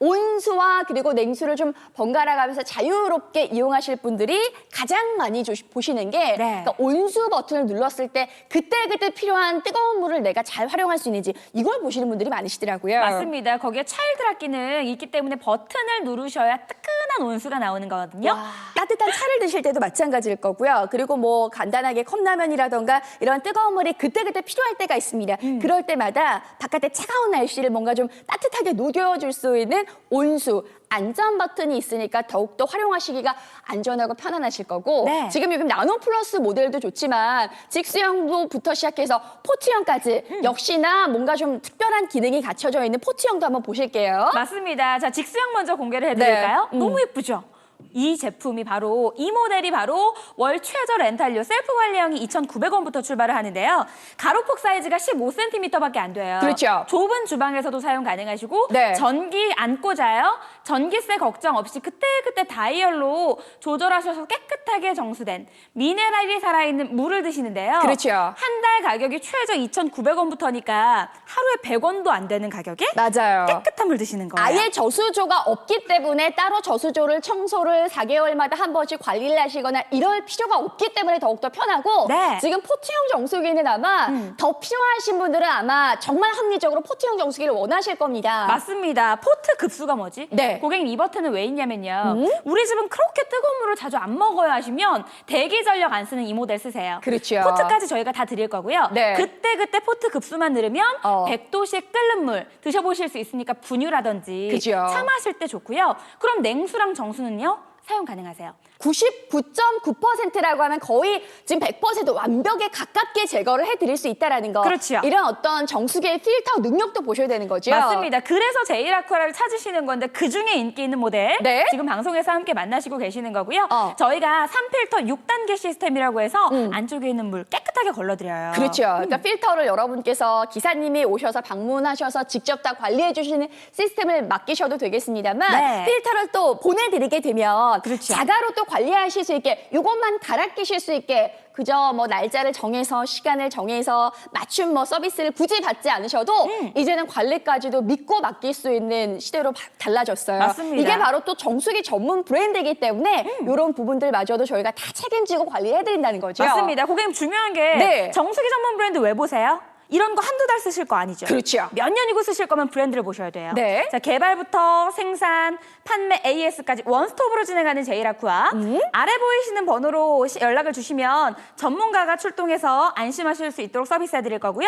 온수와 그리고 냉수를 좀 번갈아 가면서 자유롭게 이용하실 분들이 가장 많이 조시- 보시는 게 네. 그러니까 온수 버튼을 눌렀을 때 그때그때 필요한 뜨거운 물을 내가 잘 활용할 수 있는지 이걸 보시는 분들이 많으시더라고요. 맞습니다. 거기에 차일드랍 기능 있기 때문에 버튼을 누르셔야 뜨끈 한 온수가 나오는 거거든요. 와, 따뜻한 차를 드실 때도 마찬가지일 거고요. 그리고 뭐 간단하게 컵라면이라던가 이런 뜨거운 물이 그때그때 필요할 때가 있습니다. 음. 그럴 때마다 바깥에 차가운 날씨를 뭔가 좀 따뜻하게 녹여줄 수 있는 온수, 안전 버튼이 있으니까 더욱더 활용하시기가 안전하고 편안하실 거고 네. 지금 여기 나노 플러스 모델도 좋지만 직수형부터 시작해서 포트형까지 음. 역시나 뭔가 좀 특별한 기능이 갖춰져 있는 포트형도 한번 보실게요. 맞습니다. 자, 직수형 먼저 공개를 해드릴까요? 네. 음. 너무 예쁘죠? 이 제품이 바로 이 모델이 바로 월 최저 렌탈료 셀프 관리형이 2,900원부터 출발을 하는데요. 가로폭 사이즈가 15cm밖에 안 돼요. 그렇죠. 좁은 주방에서도 사용 가능하시고 네. 전기 안 꽂아요. 전기세 걱정 없이 그때그때 다이얼로 조절하셔서 깨끗하게 정수된 미네랄이 살아있는 물을 드시는데요. 그렇죠. 한 달 가격이 최저 2,900원부터니까 하루에 100원도 안 되는 가격에 맞아요. 깨끗한 물 드시는 거예요. 아예 저수조가 없기 때문에 따로 저수조를 청소를 4개월마다 한 번씩 관리를 하시거나 이럴 필요가 없기 때문에 더욱더 편하고 네. 지금 포트형 정수기는 아마 음. 더 필요하신 분들은 아마 정말 합리적으로 포트형 정수기를 원하실 겁니다. 맞습니다. 포트 급수가 뭐지? 네. 고객님 이 버튼은 왜 있냐면요. 음? 우리 집은 그렇게 뜨거운 물을 자주 안 먹어요 하시면 대기 전력 안 쓰는 이 모델 쓰세요. 그렇죠. 포트까지 저희가 다 드릴 거고요. 네. 그때 그때 포트 급수만 누르면 어. 100도씩 끓는 물 드셔보실 수 있으니까 분유라든지 그죠. 차 마실 때 좋고요. 그럼 냉수랑 정수는요 사용 가능하세요. 99.9%라고 하면 거의 지금 100% 완벽에 가깝게 제거를 해드릴 수 있다라는 거. 그렇죠. 이런 어떤 정수기의 필터 능력도 보셔야 되는 거죠. 맞습니다. 그래서 제이라쿠아를 찾으시는 건데 그 중에 인기 있는 모델 네. 지금 방송에서 함께 만나시고 계시는 거고요. 어. 저희가 3필터 6단계 시스템이라고 해서 음. 안쪽에 있는 물 깨끗 하게 걸러드려요. 그렇죠. 그러니까 필터를 여러분께서 기사님이 오셔서 방문하셔서 직접 다 관리해 주시는 시스템을 맡기셔도 되겠습니다만 네. 필터를 또 보내드리게 되면 그렇죠. 자가로 또 관리하실 수 있게 이것만 갈아 끼실 수 있게 그저 뭐 날짜를 정해서 시간을 정해서 맞춤 뭐 서비스를 굳이 받지 않으셔도 음. 이제는 관리까지도 믿고 맡길 수 있는 시대로 바- 달라졌어요. 맞습니다. 이게 바로 또 정수기 전문 브랜드이기 때문에 음. 이런 부분들마저도 저희가 다 책임지고 관리해 드린다는 거죠. 맞습니다. 고객님 중요한 게 네. 정수기 전문 브랜드 왜 보세요? 이런 거 한두 달 쓰실 거 아니죠? 그렇죠. 몇 년이고 쓰실 거면 브랜드를 보셔야 돼요. 네. 자, 개발부터 생산, 판매, AS까지 원스톱으로 진행하는 제이라쿠아. 음. 아래 보이시는 번호로 시- 연락을 주시면 전문가가 출동해서 안심하실 수 있도록 서비스 해 드릴 거고요.